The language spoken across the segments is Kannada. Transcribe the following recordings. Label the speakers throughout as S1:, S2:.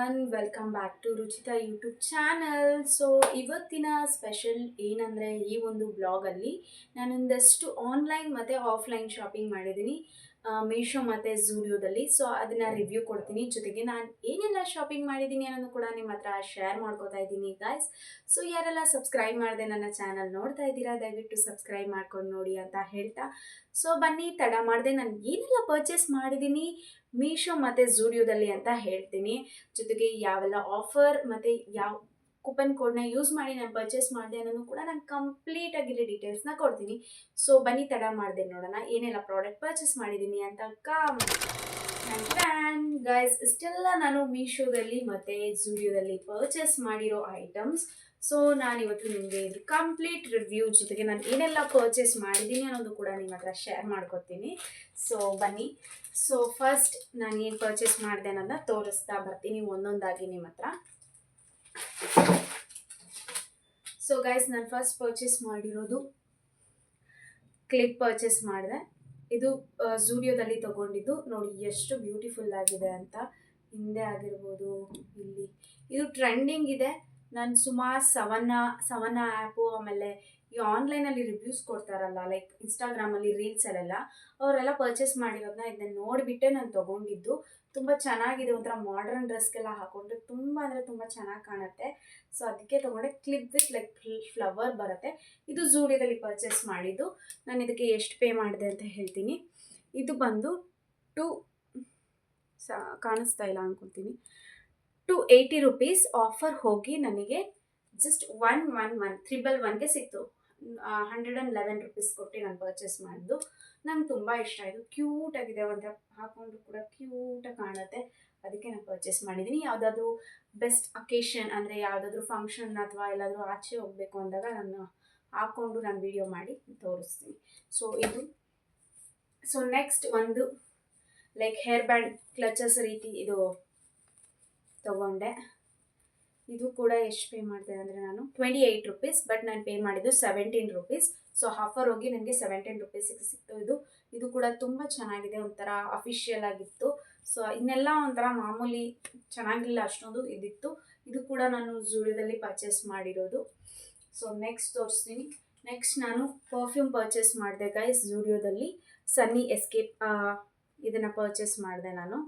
S1: One welcome back to Ruchita YouTube channel so ಇವತ್ತಿನ ಸ್ಪೆಷಲ್ ಏನಂದರೆ ಈ ಒಂದು ಬ್ಲಾಗಲ್ಲಿ ನಾನೊಂದಷ್ಟು ಆನ್ಲೈನ್ ಮತ್ತು ಆಫ್ಲೈನ್ ಶಾಪಿಂಗ್ ಮಾಡಿದ್ದೀನಿ. ಮೀಶೋ ಮತ್ತು ಝೂಡಿಯೋದಲ್ಲಿ ಸೊ ಅದನ್ನು ರಿವ್ಯೂ ಕೊಡ್ತೀನಿ. ಜೊತೆಗೆ ನಾನು ಏನೆಲ್ಲ ಶಾಪಿಂಗ್ ಮಾಡಿದ್ದೀನಿ ಅನ್ನೋದು ಕೂಡ ನಿಮ್ಮ ಹತ್ರ ಶೇರ್ ಮಾಡ್ಕೋತಾ ಇದ್ದೀನಿ ಗಾಯ್ಸ್ ಸೊ ಯಾರೆಲ್ಲ ಸಬ್ಸ್ಕ್ರೈಬ್ ಮಾಡಿದೆ ನನ್ನ ಚಾನಲ್ ನೋಡ್ತಾ ಇದ್ದೀರಾ, ದಯವಿಟ್ಟು ಸಬ್ಸ್ಕ್ರೈಬ್ ಮಾಡ್ಕೊಂಡು ನೋಡಿ ಅಂತ ಹೇಳ್ತಾ. ಸೊ ಬನ್ನಿ, ತಡ ಮಾಡಿದೆ. ನಾನು ಏನೆಲ್ಲ ಪರ್ಚೇಸ್ ಮಾಡಿದ್ದೀನಿ ಮೀಶೋ ಮತ್ತು ಝೂಡಿಯೋದಲ್ಲಿ ಅಂತ ಹೇಳ್ತೀನಿ. ಜೊತೆಗೆ ಯಾವೆಲ್ಲ ಆಫರ್ ಮತ್ತು ಯಾವ ಕೂಪನ್ ಕೋಡ್ನ ಯೂಸ್ ಮಾಡಿ ನಾನು ಪರ್ಚೇಸ್ ಮಾಡಿದೆ ಅನ್ನೋದು ಕೂಡ ನಾನು ಕಂಪ್ಲೀಟ್ ಆಗಿರೋ ಡೀಟೇಲ್ಸ್ನ ಕೊಡ್ತೀನಿ. ಸೊ ಬನ್ನಿ ತಡ ಮಾಡಿದೆ ನೋಡೋಣ. ಏನೆಲ್ಲ ಪ್ರಾಡಕ್ಟ್ ಪರ್ಚೇಸ್ ಮಾಡಿದ್ದೀನಿ ಅಂತ ಗೈಸ್ ಇಷ್ಟೆಲ್ಲ ನಾನು ಮೀಶೋದಲ್ಲಿ ಮತ್ತು ಝೂಡಿಯೋದಲ್ಲಿ ಪರ್ಚೇಸ್ ಮಾಡಿರೋ ಐಟಮ್ಸ್ ಸೊ ನಾನು ಇವತ್ತು ನಿಮಗೆ ಇದು ಕಂಪ್ಲೀಟ್ ರಿವ್ಯೂ ಜೊತೆಗೆ ನಾನು ಏನೆಲ್ಲ ಪರ್ಚೇಸ್ ಮಾಡಿದ್ದೀನಿ ಅನ್ನೋದು ಕೂಡ ನಿಮ್ಮ ಹತ್ರ ಶೇರ್ ಮಾಡ್ಕೊತೀನಿ ಸೊ ಬನ್ನಿ. ಸೊ ಫಸ್ಟ್ ನಾನು ಏನು ಪರ್ಚೇಸ್ ಮಾಡಿದೆ ಅನ್ನೋದನ್ನ ತೋರಿಸ್ತಾ ಬರ್ತೀನಿ ಒಂದೊಂದಾಗಿ ನಿಮ್ಮ ಹತ್ರ. ಸೊ ಗೈಸ್ ನಾನು ಫಸ್ಟ್ ಪರ್ಚೇಸ್ ಮಾಡಿರೋದು ಕ್ಲಿಪ್ ಪರ್ಚೇಸ್ ಮಾಡಿದೆ. ಇದು ಝೂಡಿಯೋದಲ್ಲಿ ತಗೊಂಡಿದ್ದು. ನೋಡಿ, ಎಷ್ಟು ಬ್ಯೂಟಿಫುಲ್ ಆಗಿದೆ ಅಂತ. ಹಿಂದೆ ಆಗಿರ್ಬೋದು, ಇಲ್ಲಿ. ಇದು ಟ್ರೆಂಡಿಂಗ್ ಇದೆ. ನಾನು ಸುಮಾರು ಸವನ್ನ ಸವನ್ನ ಆ್ಯಪು ಆಮೇಲೆ ಈ ಆನ್ಲೈನಲ್ಲಿ ರಿವ್ಯೂಸ್ ಕೊಡ್ತಾರಲ್ಲ ಲೈಕ್ ಇನ್ಸ್ಟಾಗ್ರಾಮಲ್ಲಿ ರೀಲ್ಸಲ್ಲೆಲ್ಲ ಅವರೆಲ್ಲ ಪರ್ಚೇಸ್ ಮಾಡಿರೋದನ್ನ ಇದನ್ನ ನೋಡಿಬಿಟ್ಟೆ ನಾನು ತೊಗೊಂಡಿದ್ದು. ತುಂಬ ಚೆನ್ನಾಗಿದೆ ಒಂಥರ ಮಾಡ್ರನ್ ಡ್ರೆಸ್ಗೆಲ್ಲ ಹಾಕೊಂಡ್ರೆ ತುಂಬ ಅಂದರೆ ತುಂಬ ಚೆನ್ನಾಗಿ ಕಾಣುತ್ತೆ. ಸೊ ಅದಕ್ಕೆ ತೊಗೊಂಡೆ ಕ್ಲಿಪ್ ವಿತ್ ಲೈಕ್ ಫ್ಲವರ್ ಬರುತ್ತೆ. ಇದು ಝೂಡಿಯೋದಲ್ಲಿ ಪರ್ಚೇಸ್ ಮಾಡಿದ್ದು. ನಾನು ಇದಕ್ಕೆ ಎಷ್ಟು ಪೇ ಮಾಡಿದೆ ಅಂತ ಹೇಳ್ತೀನಿ. ಇದು ಬಂದು ಟು ಸಾ, ಕಾಣಿಸ್ತಾ ಇಲ್ಲ ಅನ್ಕೊತೀನಿ ಟು ಏಯ್ಟಿ ರುಪೀಸ್ ಆಫರ್ ಹೋಗಿ ನನಗೆ just one one one triple ಒನ್ಗೆ ಸಿಕ್ತು. ಹಂಡ್ರೆಡ್ ಆ್ಯಂಡ್ ಲೆವೆನ್ ರುಪೀಸ್ ಕೊಟ್ಟು ನಾನು ಪರ್ಚೇಸ್ ಮಾಡಿದ್ದು ನಂಗೆ ತುಂಬ ಇಷ್ಟ ಆಯಿತು. ಕ್ಯೂಟಾಗಿದೆ ಒಂಥರ ಹಾಕೊಂಡ್ರು ಕೂಡ ಕ್ಯೂಟಾಗಿ ಕಾಣುತ್ತೆ. ಅದಕ್ಕೆ ನಾನು ಪರ್ಚೇಸ್ ಮಾಡಿದ್ದೀನಿ ಯಾವುದಾದ್ರೂ ಬೆಸ್ಟ್ ಅಕೇಶನ್ ಅಂದರೆ ಯಾವುದಾದ್ರೂ ಫಂಕ್ಷನ್ ಅಥವಾ ಎಲ್ಲಾದರೂ ಆಚೆ ಹೋಗಬೇಕು ಅಂದಾಗ ನಾನು ಹಾಕ್ಕೊಂಡು ನಾನು ವಿಡಿಯೋ ಮಾಡಿ ತೋರಿಸ್ತೀನಿ. ಸೊ ಇದು. ಸೊ ನೆಕ್ಸ್ಟ್ ಒಂದು ಲೈಕ್ ಹೇರ್ ಬ್ಯಾಂಡ್ ಕ್ಲಚಸ್ ರೀತಿ ಇದು ತಗೊಂಡೆ. ಇದು ಕೂಡ ಎಷ್ಟು ಪೇ ಮಾಡಿದೆ ಅಂದರೆ ನಾನು ಟ್ವೆಂಟಿ ಏಯ್ಟ್ ರುಪೀಸ್ ಬಟ್ ನಾನು ಪೇ ಮಾಡಿದ್ದು ಸೆವೆಂಟೀನ್ ರುಪೀಸ್ ಸೊ ಆಫರ್ ಹೋಗಿ ನನಗೆ ಸೆವೆಂಟೀನ್ ರುಪೀಸಿಗೆ ಸಿಕ್ತು. ಇದು ಇದು ಕೂಡ ತುಂಬ ಚೆನ್ನಾಗಿದೆ, ಒಂಥರ ಅಫಿಷಿಯಲ್ ಆಗಿತ್ತು. ಸೊ ಇನ್ನೆಲ್ಲ ಒಂಥರ ಮಾಮೂಲಿ ಚೆನ್ನಾಗಿಲ್ಲ ಅಷ್ಟೊಂದು ಇದಿತ್ತು. ಇದು ಕೂಡ ನಾನು ಝೂಡಿಯೋದಲ್ಲಿ ಪರ್ಚೇಸ್ ಮಾಡಿರೋದು. ಸೊ ನೆಕ್ಸ್ಟ್ ತೋರಿಸ್ತೀನಿ. ನೆಕ್ಸ್ಟ್ ನಾನು ಪರ್ಫ್ಯೂಮ್ ಪರ್ಚೇಸ್ ಮಾಡಿದೆ ಗೈಸ್ ಜೂಡಿಯೋದಲ್ಲಿ. ಸನ್ನಿ ಎಸ್ಕೇಪ್ ಇದನ್ನು ಪರ್ಚೇಸ್ ಮಾಡಿದೆ ನಾನು.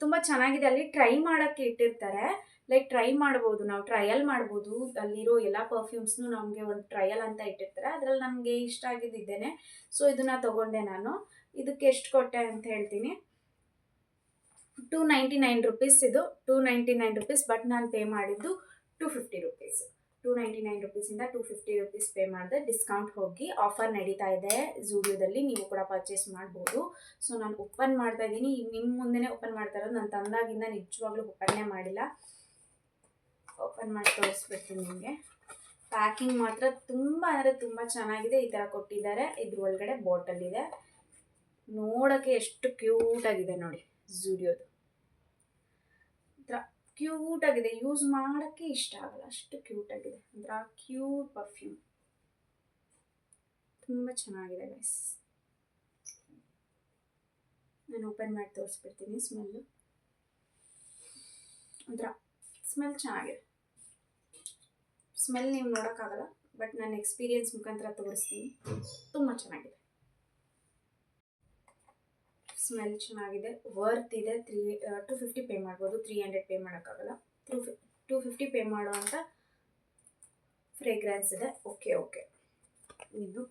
S1: ತುಂಬ ಚೆನ್ನಾಗಿದೆ. ಅಲ್ಲಿ ಟ್ರೈ ಮಾಡೋಕ್ಕೆ ಇಟ್ಟಿರ್ತಾರೆ. ಲೈಕ್ ಟ್ರೈ ಮಾಡ್ಬೋದು. ನಾವು ಟ್ರಯಲ್ ಮಾಡ್ಬೋದು. ಅಲ್ಲಿರೋ ಎಲ್ಲ ಪರ್ಫ್ಯೂಮ್ಸ್ನು ನಮಗೆ ಒಂದು ಟ್ರಯಲ್ ಅಂತ ಇಟ್ಟಿರ್ತಾರೆ. ಅದರಲ್ಲಿ ನಮಗೆ ಇಷ್ಟ ಆಗಿದ್ದಿದ್ದೇನೆ ಸೊ ಇದನ್ನು ತೊಗೊಂಡೆ ನಾನು. ಇದಕ್ಕೆ ಎಷ್ಟು ಕೊಟ್ಟೆ ಅಂತ ಹೇಳ್ತೀನಿ. ಟೂ ನೈಂಟಿ ನೈನ್ ರುಪೀಸ್ ಇದು. Two ninety nine rupees but ನಾನು ಪೇ ಮಾಡಿದ್ದು two fifty rupees two ninety nine ರುಪೀಸಿಂದ two fifty rupees pay ಮಾಡಿದೆ. ಡಿಸ್ಕೌಂಟ್ ಹೋಗಿ ಆಫರ್ ನಡೀತಾ ಇದೆ ಝೂಡಿಯೋದಲ್ಲಿ ನೀವು ಕೂಡ ಪರ್ಚೇಸ್ ಮಾಡ್ಬೋದು. ಸೊ ನಾನು ಓಪನ್ ಮಾಡ್ತಾ ಇದ್ದೀನಿ. ನಿಮ್ಮ ಮುಂದೆನೇ ಓಪನ್ ಮಾಡ್ತಾ ಇರೋದು. ನಾನು ತಂದಾಗಿಂದ ನಿಜವಾಗ್ಲೂ ಓಪನ್ನೇ ಮಾಡಿಲ್ಲ. ಓಪನ್ ಮಾಡಿ ತೋರಿಸ್ಬಿಡ್ತೀನಿ ನಿಮಗೆ. ಪ್ಯಾಕಿಂಗ್ ಮಾತ್ರ ತುಂಬ ಅಂದರೆ ತುಂಬ ಚೆನ್ನಾಗಿದೆ. ಈ ಥರ ಕೊಟ್ಟಿದ್ದಾರೆ. ಇದ್ರ ಒಳಗಡೆ ಬಾಟಲ್ ಇದೆ. ನೋಡೋಕ್ಕೆ ಎಷ್ಟು ಕ್ಯೂಟಾಗಿದೆ ನೋಡಿ ಝೂಡಿಯೋದು ಒಂಥರ ಕ್ಯೂಟಾಗಿದೆ ಯೂಸ್ ಮಾಡೋಕ್ಕೆ ಇಷ್ಟ ಆಗಲ್ಲ. ಅಷ್ಟು ಅಂದ್ರೆ ಆ ಕ್ಯೂಟ್ ಪರ್ಫ್ಯೂಮ್ ತುಂಬ ಚೆನ್ನಾಗಿದೆ ಗೈಸ್ ನಾನು ಓಪನ್ ಮಾಡಿ ತೋರಿಸ್ಬಿಡ್ತೀನಿ. ಸ್ಮೆಲ್ಲು ಒಂಥರ ಸ್ಮೆಲ್ ಚೆನ್ನಾಗಿದೆ. ಸ್ಮೆಲ್ ನೀವು ನೋಡೋಕ್ಕಾಗಲ್ಲ ಬಟ್ ನಾನು ಎಕ್ಸ್ಪೀರಿಯನ್ಸ್ ಮುಖಾಂತರ ತೋರಿಸ್ತೀನಿ. ತುಂಬ ಚೆನ್ನಾಗಿದೆ. ಸ್ಮೆಲ್ ಚೆನ್ನಾಗಿದೆ ವರ್ತ್ ಇದೆ ತ್ರೀ ಟು ಫಿಫ್ಟಿ ಪೇ ಮಾಡ್ಬೋದು ತ್ರೀ ಹಂಡ್ರೆಡ್ ಪೇ ಮಾಡೋಕ್ಕಾಗಲ್ಲ. ತ್ರೂ ಫಿ ಟು ಫಿಫ್ಟಿ ಪೇ ಮಾಡೋ ಫ್ರೇಗ್ರೆನ್ಸ್ ಇದೆ. ಓಕೆ ಓಕೆ ಇದು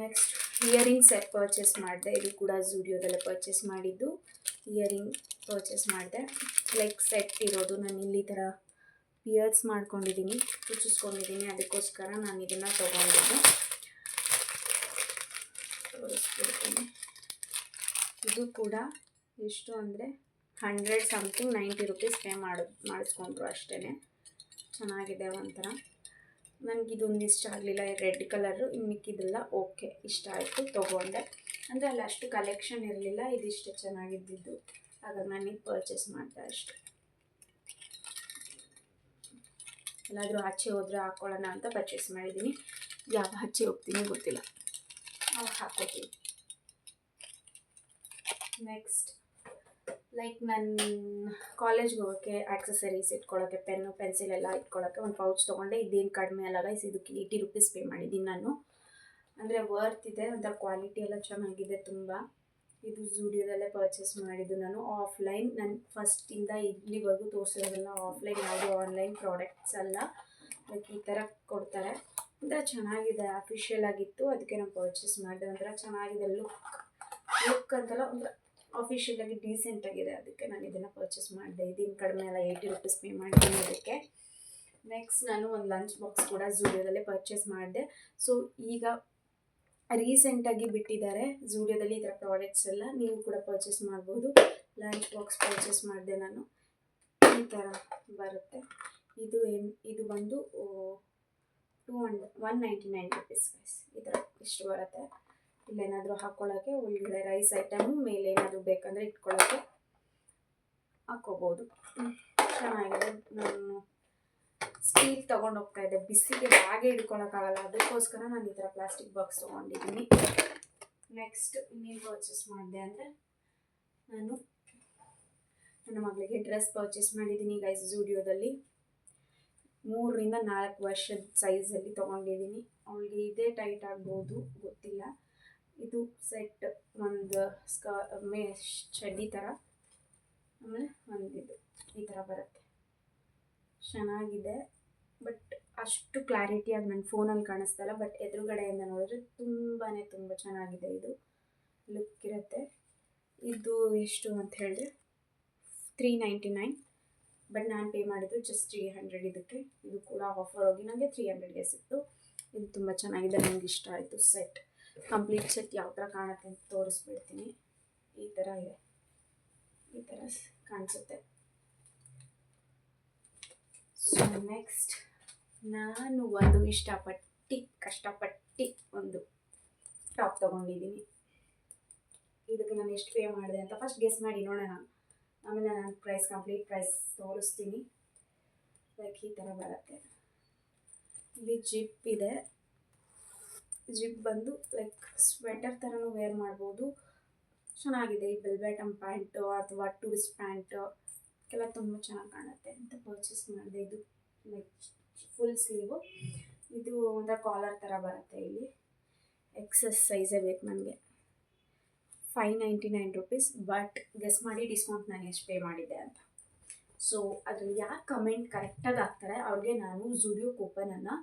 S1: ನೆಕ್ಸ್ಟ್ ಇಯರಿಂಗ್ ಸೆಟ್ ಪರ್ಚೇಸ್ ಮಾಡಿದೆ. ಇದು ಕೂಡ ಝೂಡಿಯೋದಲ್ಲೇ ಪರ್ಚೇಸ್ ಮಾಡಿದ್ದು. ಇಯರಿಂಗ್ ಪರ್ಚೇಸ್ ಮಾಡಿದೆ. ಲೈಕ್ ಸೆಟ್ ಇರೋದು. ನಾನು ಇಲ್ಲಿ ಥರ ಇಯರ್ಸ್ ಮಾಡ್ಕೊಂಡಿದ್ದೀನಿ ಚುಚ್ಚಿಸ್ಕೊಂಡಿದ್ದೀನಿ ಅದಕ್ಕೋಸ್ಕರ ನಾನು ಇದನ್ನು ತೊಗೊಂಡಿದ್ದು. ಇದು ಕೂಡ ಎಷ್ಟು ಅಂದರೆ hundred something ninety rupees pay ಮಾಡಿ, ಮಾಡಿಸ್ಕೊಂಡ್ರು ಅಷ್ಟೇ ಚೆನ್ನಾಗಿದೆ ಒಂಥರ. ನನಗೆ ಇದೊಂದು ಇಷ್ಟ ಆಗಲಿಲ್ಲ ರೆಡ್ ಕಲರು ಇನ್ನು ಮಿಕ್ಕಿದ್ರಲ್ಲ ಓಕೆ, ಇಷ್ಟ ಆಯಿತು, ತೊಗೊಂಡೆ. ಅಂದರೆ ಅಲ್ಲಿ ಅಷ್ಟು ಕಲೆಕ್ಷನ್ ಇರಲಿಲ್ಲ, ಇದಿಷ್ಟು ಚೆನ್ನಾಗಿದ್ದಿದ್ದು. ಹಾಗಾಗಿ ನಾನು ಪರ್ಚೇಸ್ ಮಾಡಿದೆ ಅಷ್ಟೆ. ಎಲ್ಲಾದರೂ ಆಚೆ ಹೋದರೆ ಹಾಕ್ಕೊಳ್ಳೋಣ ಅಂತ ಪರ್ಚೇಸ್ ಮಾಡಿದ್ದೀನಿ. ಯಾವ ಆಚೆ ಹೋಗ್ತೀನಿ ಗೊತ್ತಿಲ್ಲ. ಅವಾಗ ಹಾಕ್ಕೋತೀನಿ ನೆಕ್ಸ್ಟ್ ಲೈಕ್ ನನ್ನ ಕಾಲೇಜ್ಗೆ ಹೋಗೋಕ್ಕೆ ಆಕ್ಸೆಸರೀಸ್ ಇಟ್ಕೊಳ್ಳೋಕ್ಕೆ ಪೆನ್ನು ಪೆನ್ಸಿಲ್ ಎಲ್ಲ ಇಟ್ಕೊಳ್ಳೋಕ್ಕೆ ಒಂದು ಪೌಚ್ ತೊಗೊಂಡೆ. ಇದೇನು ಕಡಿಮೆ ಅಲ್ಲ ಗೈಸ್ ಇದಕ್ಕೆ ಏಯ್ಟಿ ರುಪೀಸ್ ಪೇ ಮಾಡಿದ್ದೀನಿ ನಾನು. ಅಂದರೆ ವರ್ತ್ ಇದೆ, ಒಂಥರ ಕ್ವಾಲಿಟಿ ಎಲ್ಲ ಚೆನ್ನಾಗಿದೆ ತುಂಬ. ಇದು ಝೂಡಿಯೋದಲ್ಲೇ ಪರ್ಚೇಸ್ ಮಾಡಿದ್ದು ನಾನು. ಆಫ್ಲೈನ್ ನಾನು ಫಸ್ಟಿಂದ ಇಲ್ಲಿವರೆಗೂ ತೋರಿಸಿರೋದೆಲ್ಲ ಆಫ್ಲೈನ್ ಯಾವುದು ಆನ್ಲೈನ್ ಪ್ರಾಡಕ್ಟ್ಸ್ ಅಲ್ಲ. ಲೈಕ್ ಈ ಥರ ಕೊಡ್ತಾರೆ. ಒಂಥರ ಚೆನ್ನಾಗಿದೆ ಅಫಿಷಿಯಲ್ ಆಗಿತ್ತು. ಅದಕ್ಕೆ ನಾನು ಪರ್ಚೇಸ್ ಮಾಡಿದೆ. ಒಂಥರ ಚೆನ್ನಾಗಿದೆ ಲುಕ್ ಲುಕ್ ಅಂತಲ್ಲ ಒಂಥರ ಅಫಿಷಿಯಲ್ ಆಗಿ ಡೀಸೆಂಟ್ ಆಗಿದೆ. ಅದಕ್ಕೆ ನಾನು ಇದನ್ನು ಪರ್ಚೇಸ್ ಮಾಡಿದೆ. ಇದನ್ನು ಕಡಿಮೆ ಎಲ್ಲ ಏಯ್ಟಿ ರುಪೀಸ್ ಪೇ ಮಾಡಿದ್ದೀನಿ ಅದಕ್ಕೆ ನೆಕ್ಸ್ಟ್ ನಾನು ಒಂದು ಲಂಚ್ ಬಾಕ್ಸ್ ಕೂಡ ಝೂಡಿಯೋದಲ್ಲೇ ಪರ್ಚೇಸ್ ಮಾಡಿದೆ. ಸೊ ಈಗ ರೀಸೆಂಟಾಗಿ ಬಿಟ್ಟಿದ್ದಾರೆ ಝೂಡಿಯೋದಲ್ಲಿ ಈ ಥರ ಪ್ರಾಡಕ್ಟ್ಸ್ ಎಲ್ಲ. ನೀವು ಕೂಡ ಪರ್ಚೇಸ್ ಮಾಡ್ಬೋದು. ಲಂಚ್ ಬಾಕ್ಸ್ ಪರ್ಚೇಸ್ ಮಾಡಿದೆ ನಾನು. ಈ ಥರ ಬರುತ್ತೆ. ಇದು ಏನು ಇದು ಬಂದು two hundred one ninety nine rupees ಈ ಥರ ಇಷ್ಟು ಬರುತ್ತೆ. ಇಲ್ಲೇನಾದರೂ ಹಾಕ್ಕೊಳ್ಳೋಕ್ಕೆ ಒಳಗಡೆ ರೈಸ್ ಐಟಮ್ ಮೇಲೆ ಏನಾದರೂ ಬೇಕಂದರೆ ಇಟ್ಕೊಳ್ಳೋಕ್ಕೆ ಹಾಕ್ಕೋಬೋದು. ಚೆನ್ನಾಗಿದೆ. ನಾನು ಸ್ಟೀಲ್ ತೊಗೊಂಡು ಹೋಗ್ತಾ ಇದ್ದೆ. ಬಿಸಿಗೆ ಹಾಗೆ ಹಿಡ್ಕೊಳಕ್ಕಾಗಲ್ಲ. ಅದಕ್ಕೋಸ್ಕರ ನಾನು ಈ ಥರ ಪ್ಲಾಸ್ಟಿಕ್ ಬಾಕ್ಸ್ ತೊಗೊಂಡಿದ್ದೀನಿ. ನೆಕ್ಸ್ಟ್ ಇನ್ನೇನು ಪರ್ಚೇಸ್ ಮಾಡಿದೆ ಅಂದರೆ ನಾನು ನನ್ನ ಮಗಳಿಗೆ ಡ್ರೆಸ್ ಪರ್ಚೇಸ್ ಮಾಡಿದ್ದೀನಿ ಗೈಸ್ ಸ್ಟುಡಿಯೋದಲ್ಲಿ ಮೂರರಿಂದ ನಾಲ್ಕು ವರ್ಷದ ಸೈಜಲ್ಲಿ ತೊಗೊಂಡಿದ್ದೀನಿ. ಅವಳಿಗೆ ಇದೇ ಟೈಟ್ ಆಗ್ಬೋದು, ಗೊತ್ತಿಲ್ಲ. ಇದು ಸೆಟ್ ಒಂದು ಸ್ಕಾ, ಮೇ, ಚಡ್ಡಿ ಥರ ಆಮೇಲೆ ಒಂದಿದು ಈ ಥರ ಬರುತ್ತೆ. ಚೆನ್ನಾಗಿದೆ. ಬಟ್ ಅಷ್ಟು ಕ್ಲಾರಿಟಿಯಾಗಿ ನನ್ನ ಫೋನಲ್ಲಿ ಕಾಣಿಸ್ತಲ್ಲ ಬಟ್ ಎದುರುಗಡೆಯಿಂದ ನೋಡಿದ್ರೆ ತುಂಬಾ ತುಂಬ ಚೆನ್ನಾಗಿದೆ ಇದು. ಲುಕ್ ಇರುತ್ತೆ. ಇದು ಎಷ್ಟು ಅಂತ ಹೇಳಿದ್ರೆ ತ್ರೀ ನೈಂಟಿ ನೈನ್ ಬಟ್ ನಾನು ಪೇ ಮಾಡಿದ್ದು ಜಸ್ಟ್ ತ್ರೀ ಹಂಡ್ರೆಡ್ ಇದಕ್ಕೆ. ಇದು ಕೂಡ ಆಫರ್ ಹೋಗಿ ನನಗೆ ತ್ರೀ ಹಂಡ್ರೆಡ್ಗೆ ಸಿಕ್ತು. ಇದು ತುಂಬ ಚೆನ್ನಾಗಿದೆ. ನನಗೆ ಇಷ್ಟ ಆಯಿತು ಸೆಟ್ ಕಂಪ್ಲೀಟ್ ಸೆಟ್ ಯಾವ ಥರ ಕಾಣುತ್ತೆ ಅಂತ ತೋರಿಸ್ಬಿಡ್ತೀನಿ. ಈ ಥರ ಇದೆ. ಈ ಥರ ಕಾಣಿಸುತ್ತೆ. ಸೊ ನೆಕ್ಸ್ಟ್ ನಾನು ಒಂದು ಇಷ್ಟಪಟ್ಟು, ಕಷ್ಟಪಟ್ಟು ಒಂದು ಟಾಪ್ ತೊಗೊಂಡಿದ್ದೀನಿ. ಇದಕ್ಕೆ ನಾನು ಎಷ್ಟು ಪೇ ಮಾಡಿದೆ ಅಂತ ಫಸ್ಟ್ ಗೆಸ್ ಮಾಡಿ ನೋಡೋಣ. ಆಮೇಲೆ ನಾನು ಪ್ರೈಸ್ ಕಂಪ್ಲೀಟ್ ಪ್ರೈಸ್ ತೋರಿಸ್ತೀನಿ. ಲೈಕ್ ಈ ಥರ ಬರುತ್ತೆ. ಇಲ್ಲಿ ಜಿಪ್ ಇದೆ. ಜಿಪ್ ಬಂದು ಲೈಕ್ ಸ್ವೆಟರ್ ಥರನೂ ವೇರ್ ಮಾಡ್ಬೋದು. ಚೆನ್ನಾಗಿದೆ, ಈ ಬೆಲ್ಬೆಟಮ್ ಪ್ಯಾಂಟು ಅಥವಾ ಟೂರಿಸ್ಟ್ ಪ್ಯಾಂಟು ಎಲ್ಲ ತುಂಬ ಚೆನ್ನಾಗಿ ಕಾಣುತ್ತೆ ಅಂತ ಪರ್ಚೇಸ್ ಮಾಡಿದೆ. ಇದು ಲೈಕ್ ಫುಲ್ ಸ್ಲೀವು ಇದು ಒಂಥರ ಕಾಲರ್ ಥರ ಬರುತ್ತೆ ಇಲ್ಲಿ. ಎಕ್ಸಸ್ ಸೈಜೇ ಬೇಕು ನನಗೆ five ninety nine rupees but guess ಮಾಡಿ ಡಿಸ್ಕೌಂಟ್ ನಾನು ಎಷ್ಟು ಪೇ ಮಾಡಿದ್ದೆ ಅಂತ. ಸೊ ಅದ್ರಲ್ಲಿ ಯಾರು ಕಮೆಂಟ್ ಕರೆಕ್ಟಾಗಿ ಹಾಕ್ತಾರೆ, ಅವ್ರಿಗೆ ನಾನು ಝುಡಿಯೋ ಕೂಪನನ್ನು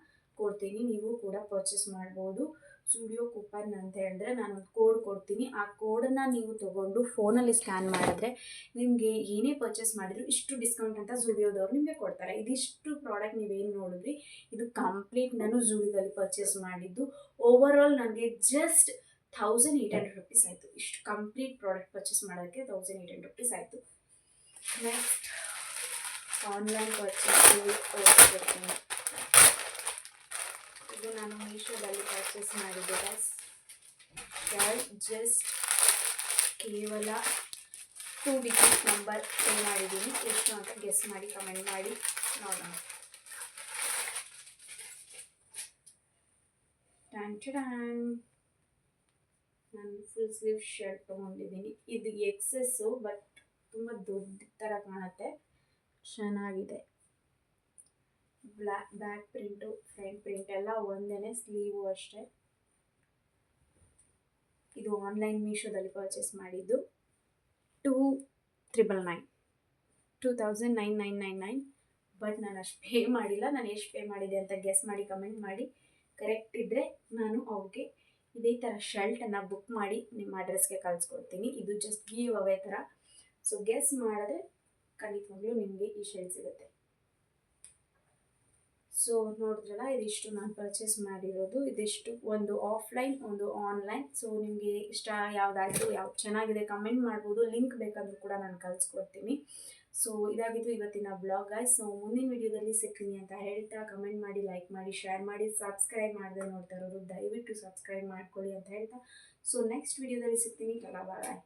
S1: ಕೊಡ್ತೀನಿ, ನೀವು ಕೂಡ ಪರ್ಚೇಸ್ ಮಾಡ್ಬೋದು. ಸ್ಟುಡಿಯೋ ಕೂಪನ್ ಅಂತ ಹೇಳಿದ್ರೆ ನಾನು ಒಂದು ಕೋಡ್ ಕೊಡ್ತೀನಿ. ಆ ಕೋಡನ್ನು ನೀವು ತೊಗೊಂಡು ಫೋನಲ್ಲಿ ಸ್ಕ್ಯಾನ್ ಮಾಡಿದ್ರೆ ನಿಮಗೆ ಏನೇ ಪರ್ಚೇಸ್ ಮಾಡಿದ್ರು ಇಷ್ಟು ಡಿಸ್ಕೌಂಟ್ ಅಂತ ಝುಡಿಯೋದವ್ರು ನಿಮಗೆ ಕೊಡ್ತಾರೆ. ಇದಿಷ್ಟು ಪ್ರಾಡಕ್ಟ್ ನೀವೇನು ನೋಡಿದ್ರಿ, ಇದು ಕಂಪ್ಲೀಟ್ ನಾನು ಝುಡಿಯೋದಲ್ಲಿ ಪರ್ಚೇಸ್ ಮಾಡಿದ್ದು. ಓವರ್ ಆಲ್ ನನಗೆ just thousand eight hundred rupees ಆಯಿತು. ಇಷ್ಟು ಕಂಪ್ಲೀಟ್ ಪ್ರಾಡಕ್ಟ್ ಪರ್ಚೇಸ್ ಮಾಡೋಕ್ಕೆ ತೌಸಂಡ್ ಏಯ್ಟ್ ಹಂಡ್ರೆಡ್ ರುಪೀಸ್ ಆಯಿತು. ನೆಕ್ಸ್ಟ್ ಆನ್ಲೈನ್ ಪರ್ಚೇಸ್ ಇದು ನಾನು ಮೀಶೋದಲ್ಲಿ ಪರ್ಚೇಸ್ ಮಾಡಿದ್ದೆ. ಗೈಸ್ ಜಸ್ಟ್ ಕೇವಲ ಟೂ ಡಿಜಿಟ್ ನಂಬರ್ ಪೇ ಮಾಡಿದ್ದೀನಿ. ಎಷ್ಟು ಅಂತ ಗೆಸ್ ಮಾಡಿ ಕಮೆಂಟ್ ಮಾಡಿ. ನೋಡೋಣ. ನಾನು ಫುಲ್ ಸ್ಲೀವ್ ಶರ್ಟ್ ತೊಗೊಂಡಿದ್ದೀನಿ. ಇದು ಎಕ್ಸಸ್ಸು ಬಟ್ ತುಂಬ ದೊಡ್ಡ ಥರ ಕಾಣುತ್ತೆ. ಚೆನ್ನಾಗಿದೆ. Black back print, front print ಎಲ್ಲ ಒಂದೇ ಸ್ಲೀವು ಅಷ್ಟೇ. ಇದು ಆನ್ಲೈನ್ ಮೀಶೋದಲ್ಲಿ ಪರ್ಚೇಸ್ ಮಾಡಿದ್ದು two triple nine. Two thousand nine nine nine nine. But ನಾನು ಅಷ್ಟು ಪೇ ಮಾಡಿಲ್ಲ. ನಾನು ಎಷ್ಟು ಪೇ ಮಾಡಿದೆ ಅಂತ ಗೆಸ್ ಮಾಡಿ ಕಮೆಂಟ್ ಮಾಡಿ. ಕರೆಕ್ಟ್ ಇದ್ದರೆ ನಾನು ಅವ್ರಿಗೆ ಇದೇ ಥರ ಶರ್ಟನ್ನು ಬುಕ್ ಮಾಡಿ ನಿಮ್ಮ ಅಡ್ರೆಸ್ಗೆ ಕಳಿಸ್ಕೊಡ್ತೀನಿ. ಇದು ಜಸ್ಟ್ ಗೀವ್ ಅವೇ ಥರ ಸೊ ಗೆಸ್ ಮಾಡಿದ್ರೆ ಖಂಡಿತವಾಗ್ಲೂ ನಿಮಗೆ ಈ ಶರ್ಟ್ ಸಿಗುತ್ತೆ. ಸೊ ನೋಡಿದ್ರಲ್ಲ, ಇದಿಷ್ಟು ನಾನು ಪರ್ಚೇಸ್ ಮಾಡಿರೋದು. ಇದಿಷ್ಟು ಒಂದು ಆಫ್ಲೈನ್ ಒಂದು ಆನ್ಲೈನ್ ಸೊ ನಿಮಗೆ ಇಷ್ಟ ಯಾವುದಾಯಿತು ಯಾವ್ದು ಚೆನ್ನಾಗಿದೆ ಕಮೆಂಟ್ ಮಾಡ್ಬೋದು. ಲಿಂಕ್ ಬೇಕಾದರೂ ಕೂಡ ನಾನು ಕಳಿಸ್ಕೊಡ್ತೀನಿ. ಸೊ ಇದಾಗಿದ್ದು ಇವತ್ತಿನ ಬ್ಲಾಗ್ ಗಾಯ್ಸ್ ಸೊ ಮುಂದಿನ ವಿಡಿಯೋದಲ್ಲಿ ಸಿಗ್ತೀನಿ ಅಂತ ಹೇಳ್ತಾ ಕಮೆಂಟ್ ಮಾಡಿ ಲೈಕ್ ಮಾಡಿ ಶೇರ್ ಮಾಡಿ ಸಬ್ಸ್ಕ್ರೈಬ್ ಮಾಡಿದ್ರೆ ನೋಡ್ತಾ ಇರೋದು. ದಯವಿಟ್ಟು ಸಬ್ಸ್ಕ್ರೈಬ್ ಮಾಡ್ಕೊಳ್ಳಿ ಅಂತ ಹೇಳ್ತಾ. ಸೊ ನೆಕ್ಸ್ಟ್ ವಿಡಿಯೋದಲ್ಲಿ ಸಿಗ್ತೀನಿ. ಬಾಯ್